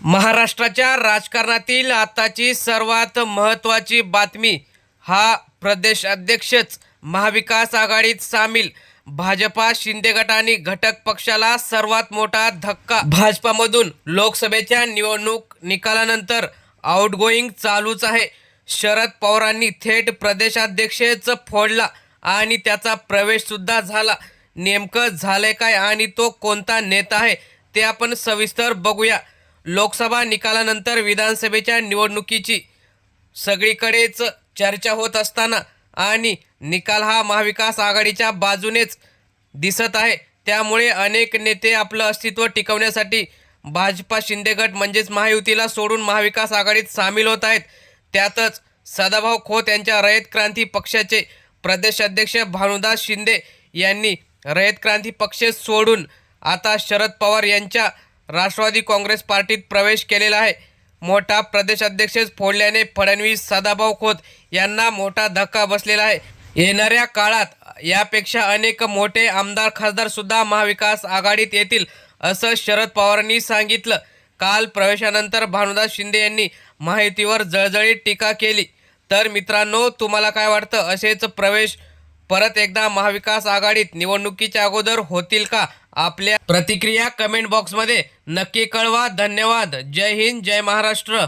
महाराष्ट्राच्या राजकारणातील आताची सर्वात महत्त्वाची बातमी हा प्रदेश अध्यक्षच महाविकास आघाडीत सामील. भाजपा शिंदे गट आणि घटक पक्षाला सर्वात मोठा धक्का. भाजपामधून लोकसभेच्या निवडणूक निकालानंतर आउटगोईंग चालूच आहे. शरद पवारांनी थेट प्रदेशाध्यक्षच फोडला आणि त्याचा प्रवेशसुद्धा झाला. नेमकं झालंय काय आणि तो कोणता नेता आहे ते आपण सविस्तर बघूया. लोकसभा निकालानंतर विधानसभेच्या निवडणुकीची सगळीकडेच चर्चा होत असताना आणि निकाल हा महाविकास आघाडीच्या बाजूनेच दिसत आहे. त्यामुळे अनेक नेते आपलं अस्तित्व टिकवण्यासाठी भाजपा शिंदे गट म्हणजेच महायुतीला सोडून महाविकास आघाडीत सामील होत आहेत. त्यातच सदाभाऊ खोत यांच्या रयत क्रांती पक्षाचे प्रदेशाध्यक्ष भानुदास शिंदे यांनी रयत क्रांती पक्ष सोडून आता शरद पवार यांच्या राष्ट्रवादी काँग्रेस पार्टीत प्रवेश केलेला आहे. मोठा प्रदेशाध्यक्षच फोडल्याने फडणवीस सदाभाऊ खोत यांना मोठा धक्का बसलेला आहे. येणाऱ्या काळात यापेक्षा अनेक मोठे आमदार खासदार सुद्धा महाविकास आघाडीत येतील असं शरद पवारांनी सांगितलं. काल प्रवेशानंतर भानुदास शिंदे यांनी माहितीवर जळजळीत टीका केली. तर मित्रांनो तुम्हाला काय वाटतं? असेच प्रवेश परत एकदा महाविकास आघाडीत निवडणुकीच्या अगोदर होतील का? आपल्या प्रतिक्रिया कमेंट बॉक्समध्ये नक्की कळवा. धन्यवाद. जय हिंद जय महाराष्ट्र.